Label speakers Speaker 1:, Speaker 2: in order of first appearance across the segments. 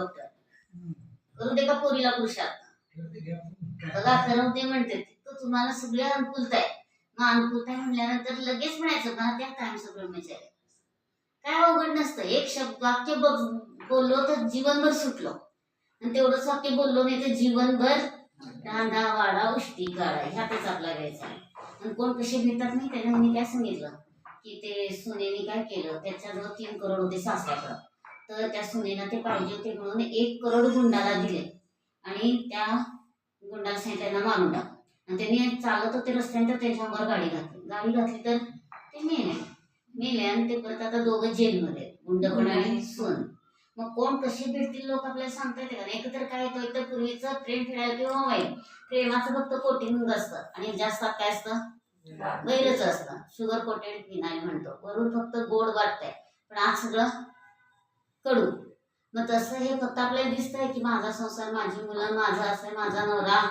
Speaker 1: Doctor करू दे का पोरीला पुरुषात. बघा ठरवते म्हणते तो तुम्हाला सगळे अनुकूलता आहे मग अनुकूलता म्हणल्यानंतर लगेच म्हणायचं का त्या कायमचं ब्रह्मचारी काय अवघड नसतं. एक शब्द वाक्य बघ- बोललो तर जीवनभर सुटलो. आणि तेवढंच वाक्य बोललो नाही तर जीवनभर रांधा वाडा उष्टी काढा ह्यातच आपला घ्यायचा आणि कोण कसे भेटतात नाही त्याने मी काय सांगितलं की ते सुनेने काय केलं? त्याच्याजवळ तीन करोड होते सासऱ्याकडं. तर त्या सुनेनं ते पाहिजे होते म्हणून एक करोड गुंडाला दिले. आणि त्या गुंडाला सांगितलं त्यांना मारून टाक. आणि त्यांनी चालत होते रस्त्याने तर त्याच्यावर गाडी घातली. गाडी घातली तर ते मेले. मेले आणि ते परत आता दोघं जेलमध्ये. गुंड पण आणि सून. मग कोण कसे भेटतील लोक आपल्याला सांगता येते का? एकतर काय येतो एकतर पूर्वीचं प्रेम फिरायला किंवा वाईट प्रेमाचं फक्त कोटिंग असतं. आणि जास्त काय असतं? गैरच असतं. शुगर कोटेड फिनाईल म्हणतो. वरून फक्त गोड वाटतंय. पण आज सगळं कडू. मग तसं हे फक्त आपल्याला दिसतंय की माझा संसार माझी मुलं माझा असं माझा नवरा.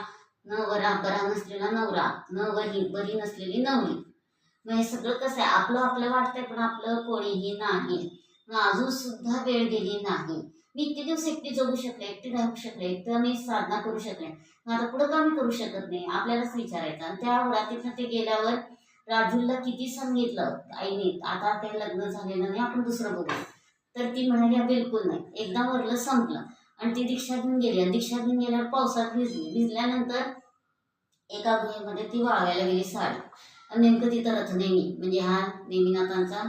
Speaker 1: न वरा बरा नसलेला नवरा. न वरी बरी नसलेली नवरी. मग हे सगळं कसं आहे? आपलं आपलं वाटतंय पण आपलं कोणीही नाही. मग अजून सुद्धा वेळ गेली नाही. मी इतके दिवस एकटी जगू शकले एकटी राहू शकले एकटं मी साधना करू शकले. मग आता पुढं का मी करू शकत नाही आपल्यालाच विचारायचं. आणि त्या तिथं ते गेल्यावर राजूला किती सांगितलं आईने आता ते लग्न झालेलं नाही आपण दुसरं बघू. तर ती म्हणाली बिलकुल नाही. एकदा वरलं संपलं. आणि ती दीक्षा घेऊन गेली. आणि दीक्षा घेऊन गेल्यावर पावसात भिजली. भिजल्यानंतर एका गुहेमध्ये ती वाळवायला गेली साडी. आणि नेमकं तिथं रथनेमी म्हणजे हा नेमीनाथांचा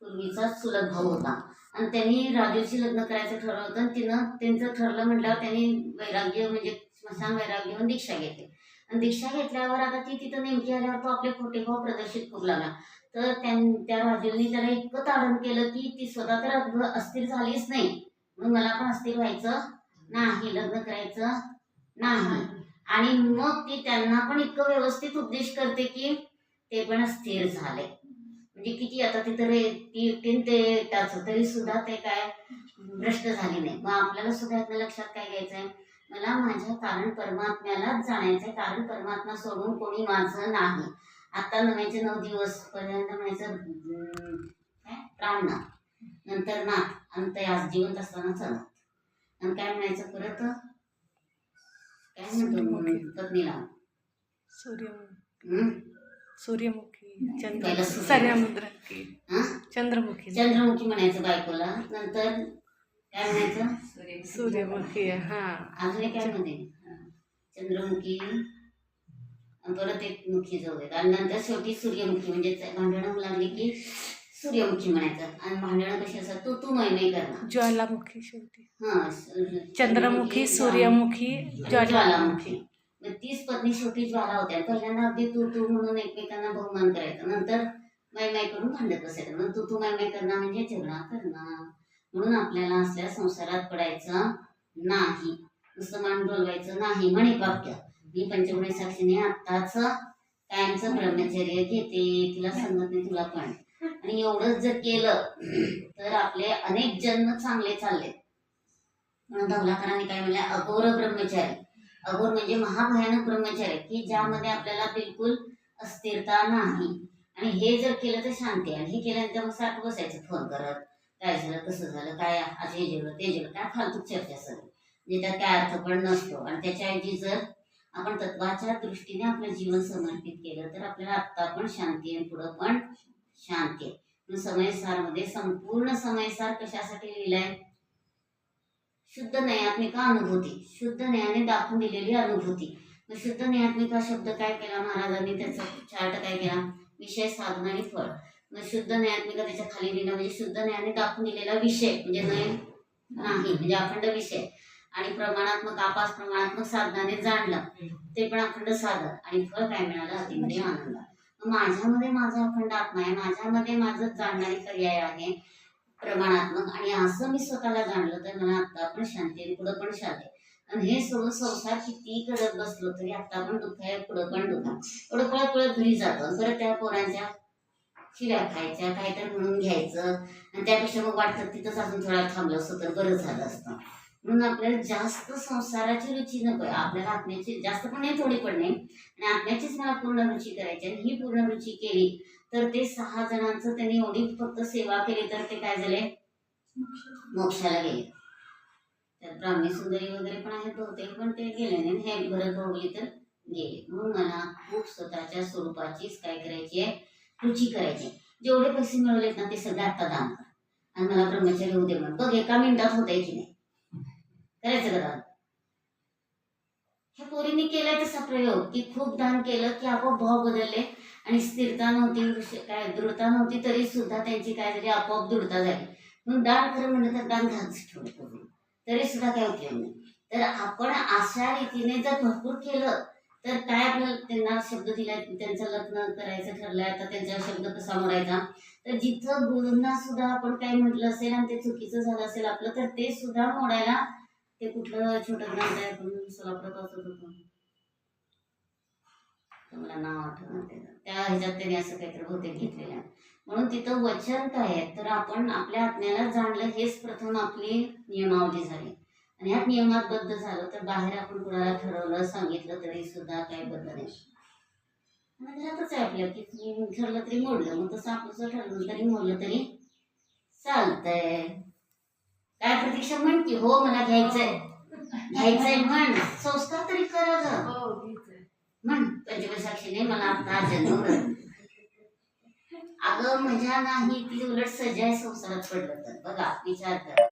Speaker 1: पूर्वीचा सुलभ भाऊ होता. आणि त्यांनी राजूशी लग्न करायचं ठरवलं होतं. आणि तिनं त्यांचं ठरलं म्हटल्यावर त्यांनी वैराग्य म्हणजे स्मशान वैराग्य घेऊन दीक्षा घेतली. आणि दीक्षा घेतल्यावर आता ती तिथं नेमकी आल्यावर तो आपले खोटे भाव प्रदर्शित करू लागला. तर त्या राजूंनी त्याला इतकं ताडण केलं की ती स्वतः तर अस्थिर झालीच नाही. मग मला पण अस्थिर व्हायचं. नाही लग्न करायचं. नाही. आणि मग ती त्यांना पण इतकं व्यवस्थित उपदेश करते की ते पण स्थिर झाले. म्हणजे किती आता तिथं रे ती एकटीन ते त्याचं तरी सुद्धा ते काय भ्रष्ट झाली नाही. मग आपल्याला सुद्धा लक्षात काय घ्यायचंय? मला माझ्या कारण परमात्म्यालाच जाणायचं कारण परमात्मा सोडून कोणी माझं नाही. आता नव्याचे नऊ दिवस पर्यंत म्हणायचं प्राणनाथ नंतर नाथ. आणि ते आज जिवंत असताना चला. आणि काय म्हणायचं परत? काय म्हणतो? पत्नीला.
Speaker 2: सूर्यमुखी? सूर्यमुखी.
Speaker 1: पहिलं
Speaker 2: चंद्र
Speaker 1: सूर्य.
Speaker 2: सूर्यमुद्रकी
Speaker 1: हं?
Speaker 2: चंद्रमुखी.
Speaker 1: चंद्रमुखी म्हणायचं बायकोला. नंतर काय म्हणायचं
Speaker 2: सूर्यमुखी. हा.
Speaker 1: अजून एक काय म्हणते चंद्रमुखी. परत एक मुखी जाऊ देत आणि नंतर शेवटी सूर्यमुखी. म्हणजे भांडणं लागली की सूर्यमुखी म्हणायचं. आणि भांडणं कशी असतात? तू तू मैमै करणार
Speaker 2: ज्वालामुखी शेवटी.
Speaker 1: हा
Speaker 2: चंद्रमुखी सूर्यमुखी ज्वालामुखी.
Speaker 1: मग तीच पत्नी शेवटी ज्वाला होत्या. पहिल्यांदा अगदी तू तू म्हणून एकमेकांना बहुमान करायचं. नंतर माय माय करून भांडत बसायचं. मग तू तू माय माय करणं म्हणजे झगडा करणं म्हणून आपल्याला असल्या संसारात पडायचं नाही. नुसतं मान डोलवायचं नाही. म्हणे वाक्य. मी पंचगुणी साक्षीने आताच कायमचं ब्रह्मचर्य घेते. तिला सांगत नाही तुला पण. आणि एवढंच जर केलं तर आपले अनेक जन्म चांगले चालले म्हणून धवलाकरांनी काय म्हणलं? अघोर ब्रह्मचारी अघोर म्हणजे महाभयानक ब्रह्मचारी की ज्यामध्ये आपल्याला बिलकुल अस्थिरता नाही. आणि हे जर केलं तर शांती आहे. आणि हे केल्यानंतर मग सारखं बसायचं फोन करत. काय झालं कसं झालं काय आज हे जेवलं ते जेवलं काय फालतू चर्चा सगळी. म्हणजे त्यात काय अर्थ पण नसतो. आणि त्याच्याऐवजी जर आपण तत्वाच्या दृष्टीने आपलं जीवन समर्पित केलं तर आपल्याला आत्ता पण शांती आहे पुढं पण शांती आहे. समयसार समयसारमध्ये संपूर्ण समयसार कशासाठी लिहिलाय? शुद्ध नैयात्मिका अनुभूती. शुद्ध न्यायाने दाखवून दिलेली अनुभूती. मग शुद्ध नयात्मिका शब्द काय केला महाराजांनी? त्याचा चार्ट काय केला? विषय साधन आणि फळ. शुद्ध न्यायात्मिका त्याच्याखाली लिहिलं म्हणजे शुद्ध नयाने दाखवून दिलेला विषय म्हणजे नय नाही म्हणजे अखंड विषय. आणि प्रमाणात्मक आपास प्रमाणात्मक साधनाने जाणलं ते पण अखंड साधन. आणि फळ काय मिळालं अतिमध्ये आनंद. मग माझ्यामध्ये माझा अखंड आत्मा आहे माझ्यामध्ये माझं जाणणारी पर्याय आहे प्रमाणात्मक. आणि असं मी स्वतःला जाणलं तर मला आता पण शांती आणि पुढं पण शांती. आणि हे सोडून संसार किती करत बसलो तरी आता पण दुःख आहे पुढं पण दुःख एवढं पळत पळत घरी जातो. आणि परत त्या पोरांच्या शिव्या खायच्या काहीतरी म्हणून घ्यायचं. आणि त्यापेक्षा मग वाटतं तिथंच अजून थोडा थांबलं असतं तर बरं झालं असतं. म्हणून आपल्याला जास्त संसाराची रुची नको आहे आपल्याला आत्म्याची जास्त पण नाही थोडी पण नाही. आणि आत्म्याचीच मला पूर्ण रुची करायची आणि ही पूर्ण रुची केली तर ते सहा जणांचं त्यांनी एवढी फक्त सेवा केली तर ते काय झाले? मोक्षाला गेले. तर ब्राह्मी सुंदरी वगैरे पण आहेत बहुतेक पण ते गेले नाही. हे भरत भोगली तर गेले. म्हणून मला खूप स्वतःच्या स्वरूपाचीच काय करायची आहे? रुची करायची. जेवढे पैसे मिळवलेत ना ते सगळे आता दान करा. आणि मला ब्रह्मचारी होऊ दे म्हणून. बघ एका मिनिटात होतंय की नाही. करायचं का दान? ह्या पोरीने केलाय तसा प्रयोग की खूप दान केलं की आपोआप भाव बदलले आणि स्थिरता नव्हती काय दृढता नव्हती तरी सुद्धा त्यांची काय झाली आपोआप दृढता झाली. म्हणून दान खरं म्हणलं तर दान घालच ठेवलं. तरी सुद्धा काय उपयोग नाही. तर आपण अशा रीतीने जर भरपूर केलं तर काय आपल्याला त्यांना शब्द दिलाय त्यांचं लग्न करायचं ठरलंय आता त्यांचा शब्द कसा मोडायचा? तर जिथं गुरुंना सुद्धा आपण काय म्हटलं असेल आणि ते चुकीचं झालं असेल आपलं तर ते सुद्धा मोडायला ते कुठलं छोटं ग्रंथ आहे आपण सोलापुरात वाचत होतो. मला नाव आठवण त्याचं त्या ह्याच्यात त्यांनी असं काहीतरी बहुतेक घेतलेलं आहे. म्हणून तिथं वचन काय आहे? तर आपण आपल्या आत्म्याला जाणलं हेच प्रथम आपली नियमावली झाली. आणि ह्यात नियमात बद्ध झालं तर बाहेर आपण कुणाला ठरवलं सांगितलं तरी सुद्धा काय बद्ध नाही. घरातच आहे आपल्या की ठरलं तरी मोडलं मग तसं आपलं ठरलं तरी मोडलं तरी चालतंय. काय प्रतीक्षा म्हण की हो मला घ्यायचंय. घ्यायचंय म्हण. संस्कार तरी करा गं. म्हण पंचमसाक्षीने मला आता जन्म. अगं मजा नाही ती उलट सजाय संसारात पडलं तर. बघा विचार करा.